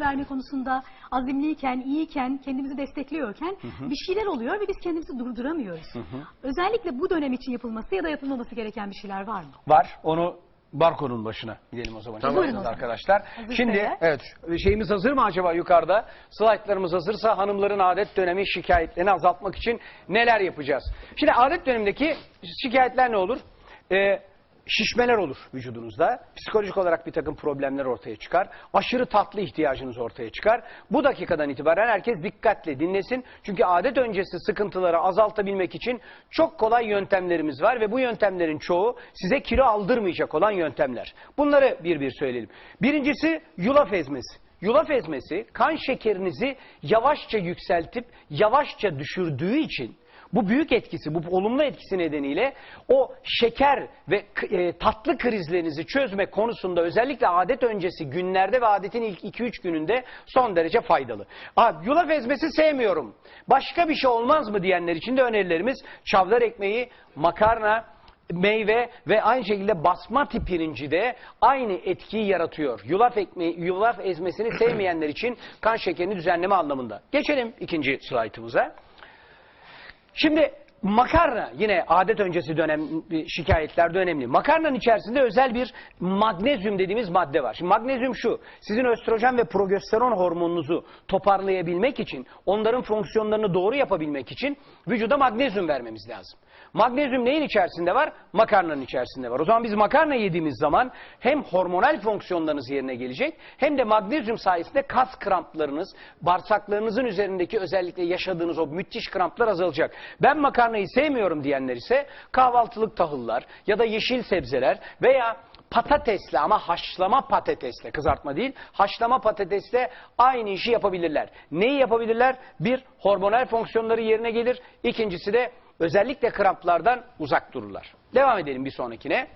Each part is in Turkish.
verme konusunda azimliyken, iyiyken, kendimizi destekliyorken bir şeyler oluyor ve biz kendimizi durduramıyoruz. Özellikle bu dönem için yapılması ya da yapılmaması gereken bir şeyler var mı? Var. Onu barkonun başına gidelim o zaman. Tamam. Buyurun arkadaşlar. Hazırsa Şimdi evet şeyimiz hazır mı acaba yukarıda? Slaytlarımız hazırsa hanımların adet dönemi şikayetlerini azaltmak için neler yapacağız? Şimdi adet dönemindeki şikayetler ne olur? Ee, şişmeler olur vücudunuzda. Psikolojik olarak bir takım problemler ortaya çıkar. Aşırı tatlı ihtiyacınız ortaya çıkar. Bu dakikadan itibaren herkes dikkatle dinlesin. Çünkü adet öncesi sıkıntıları azaltabilmek için çok kolay yöntemlerimiz var ve bu yöntemlerin çoğu size kilo aldırmayacak olan yöntemler. Bunları bir bir söyleyelim. Birincisi yulaf ezmesi. Yulaf ezmesi kan şekerinizi yavaşça yükseltip yavaşça düşürdüğü için bu büyük etkisi, bu olumlu etkisi nedeniyle o şeker ve e, tatlı krizlerinizi çözme konusunda özellikle adet öncesi günlerde ve adetin ilk 2-3 gününde son derece faydalı. Aa, yulaf ezmesi sevmiyorum. Başka bir şey olmaz mı diyenler için de önerilerimiz çavdar ekmeği, makarna, meyve ve aynı şekilde basmati pirinci de aynı etkiyi yaratıyor. Yulaf ekmeği, yulaf ezmesini sevmeyenler için kan şekerini düzenleme anlamında. Geçelim ikinci slaytımıza. Şimdi makarna yine adet öncesi dönem şikayetlerde önemli. Makarnanın içerisinde özel bir magnezyum dediğimiz madde var. Şimdi magnezyum şu. Sizin östrojen ve progesteron hormonunuzu toparlayabilmek için, onların fonksiyonlarını doğru yapabilmek için vücuda magnezyum vermemiz lazım. Magnezyum neyin içerisinde var? Makarnanın içerisinde var. O zaman biz makarna yediğimiz zaman hem hormonal fonksiyonlarınız yerine gelecek hem de magnezyum sayesinde kas kramplarınız, bağırsaklarınızın üzerindeki özellikle yaşadığınız o müthiş kramplar azalacak. Ben makarnayı sevmiyorum diyenler ise kahvaltılık tahıllar ya da yeşil sebzeler veya patatesle ama haşlama patatesle kızartma değil haşlama patatesle aynı işi yapabilirler. Neyi yapabilirler? Bir hormonal fonksiyonları yerine gelir. İkincisi de özellikle kramplardan uzak dururlar. Devam edelim bir sonrakine.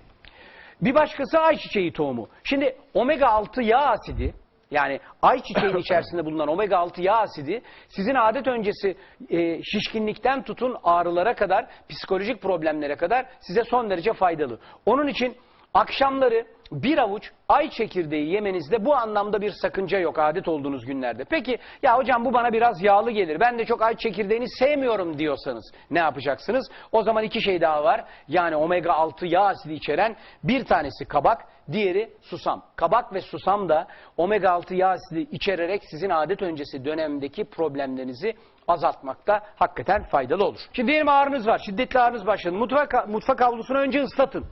Bir başkası ayçiçeği tohumu. Şimdi omega 6 yağ asidi yani ayçiçeğinin içerisinde bulunan omega 6 yağ asidi sizin adet öncesi e, şişkinlikten tutun ağrılara kadar, psikolojik problemlere kadar size son derece faydalı. Onun için akşamları bir avuç ay çekirdeği yemenizde bu anlamda bir sakınca yok adet olduğunuz günlerde. Peki ya hocam bu bana biraz yağlı gelir. Ben de çok ay çekirdeğini sevmiyorum diyorsanız ne yapacaksınız? O zaman iki şey daha var. Yani omega 6 yağ asidi içeren bir tanesi kabak, diğeri susam. Kabak ve susam da omega 6 yağ asidi içererek sizin adet öncesi dönemdeki problemlerinizi azaltmakta hakikaten faydalı olur. Şimdi diyelim ağrınız var. Şiddetli ağrınız başladı. Mutfak, mutfak havlusunu önce ıslatın.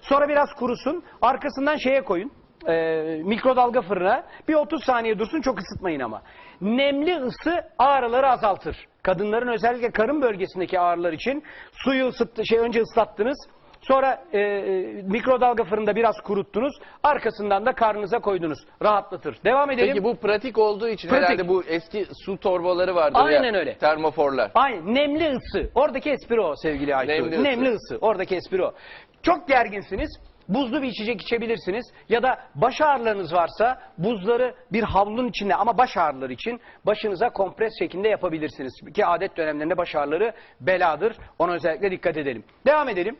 Sonra biraz kurusun. Arkasından şeye koyun. e, mikrodalga fırına. Bir 30 saniye dursun çok ısıtmayın ama. Nemli ısı ağrıları azaltır. Kadınların özellikle karın bölgesindeki ağrılar için suyu ısıttı, şey önce ıslattınız. Sonra e, e, mikrodalga fırında biraz kuruttunuz. Arkasından da karnınıza koydunuz. Rahatlatır. Devam edelim. Peki bu pratik olduğu için Pratik. herhalde bu eski su torbaları vardır ya. Aynen öyle. Termoforlar. Aynen. Nemli ısı. Oradaki espri o sevgili Aytu. Nemli ısı. Nemli ısı. Oradaki espri o. Çok gerginsiniz. Buzlu bir içecek içebilirsiniz. Ya da baş ağrılarınız varsa buzları bir havlunun içinde ama baş ağrıları için başınıza kompres şeklinde yapabilirsiniz. Ki adet dönemlerinde baş ağrıları beladır. Ona özellikle dikkat edelim. Devam edelim.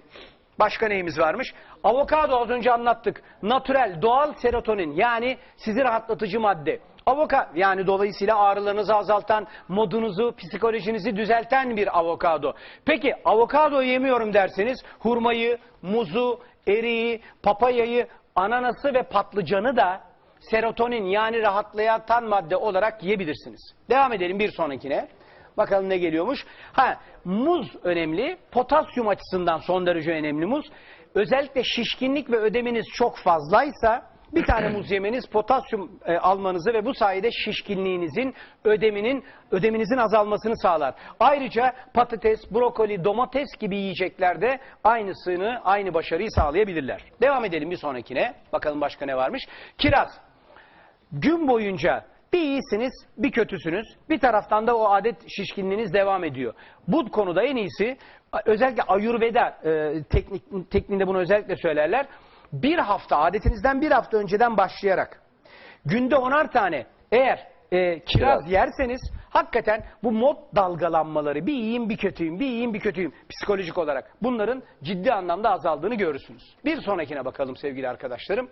Başka neyimiz varmış? Avokado az önce anlattık. Natürel, doğal serotonin yani sizi rahatlatıcı madde. Avoka yani dolayısıyla ağrılarınızı azaltan, modunuzu, psikolojinizi düzelten bir avokado. Peki avokado yemiyorum derseniz hurmayı, muzu, eriği, papayayı, ananası ve patlıcanı da serotonin yani rahatlatan madde olarak yiyebilirsiniz. Devam edelim bir sonrakine. Bakalım ne geliyormuş. Ha, muz önemli. Potasyum açısından son derece önemli muz. Özellikle şişkinlik ve ödeminiz çok fazlaysa bir tane muz yemeniz potasyum e, almanızı ve bu sayede şişkinliğinizin, ödeminin, ödeminizin azalmasını sağlar. Ayrıca patates, brokoli, domates gibi yiyeceklerde aynısını, aynı başarıyı sağlayabilirler. Devam edelim bir sonrakine. Bakalım başka ne varmış. Kiraz. Gün boyunca bir iyisiniz, bir kötüsünüz. Bir taraftan da o adet şişkinliğiniz devam ediyor. Bu konuda en iyisi özellikle Ayurveda e, teknik, tekniğinde bunu özellikle söylerler. Bir hafta adetinizden bir hafta önceden başlayarak günde onar tane eğer e, kiraz yerseniz hakikaten bu mod dalgalanmaları bir iyiyim bir kötüyüm bir iyiyim bir kötüyüm psikolojik olarak bunların ciddi anlamda azaldığını görürsünüz. Bir sonrakine bakalım sevgili arkadaşlarım.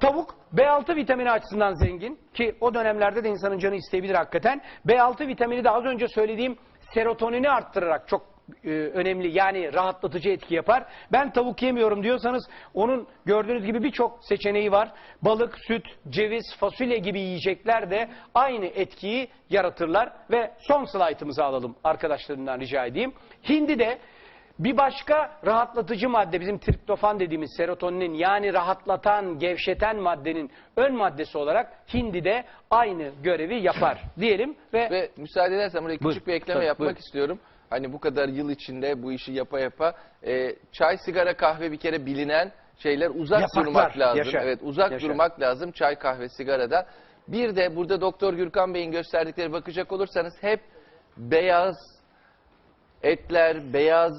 Tavuk B6 vitamini açısından zengin ki o dönemlerde de insanın canı isteyebilir hakikaten. B6 vitamini de az önce söylediğim serotonini arttırarak çok e, önemli yani rahatlatıcı etki yapar. Ben tavuk yemiyorum diyorsanız onun gördüğünüz gibi birçok seçeneği var. Balık, süt, ceviz, fasulye gibi yiyecekler de aynı etkiyi yaratırlar. Ve son slaytımızı alalım arkadaşlarımdan rica edeyim. Hindi de bir başka rahatlatıcı madde bizim triptofan dediğimiz serotoninin yani rahatlatan, gevşeten maddenin ön maddesi olarak hindi de aynı görevi yapar diyelim ve, Ve müsaade edersen buraya Buyur, küçük bir ekleme tabii, yapmak buyur. istiyorum. Hani bu kadar yıl içinde bu işi yapa yapa e, çay, sigara, kahve bir kere bilinen şeyler uzak Yasaklar, durmak lazım. yaşa, Evet uzak yaşa. durmak lazım çay, kahve, sigaradan. Bir de burada Doktor Gürkan Bey'in gösterdikleri bakacak olursanız hep beyaz etler, beyaz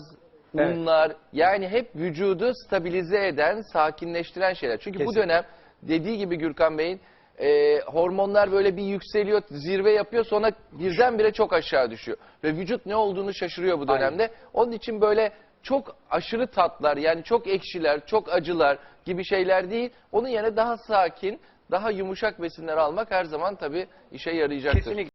Evet. unlar yani hep vücudu stabilize eden, sakinleştiren şeyler. Çünkü bu Kesinlikle. dönem dediği gibi Gürkan Bey'in e, hormonlar böyle bir yükseliyor, zirve yapıyor sonra birdenbire çok aşağı düşüyor. Ve vücut ne olduğunu şaşırıyor bu dönemde. Onun için böyle çok aşırı tatlar yani çok ekşiler, çok acılar gibi şeyler değil. Onun yerine daha sakin, daha yumuşak besinler almak her zaman tabii işe yarayacaktır. kesinlikle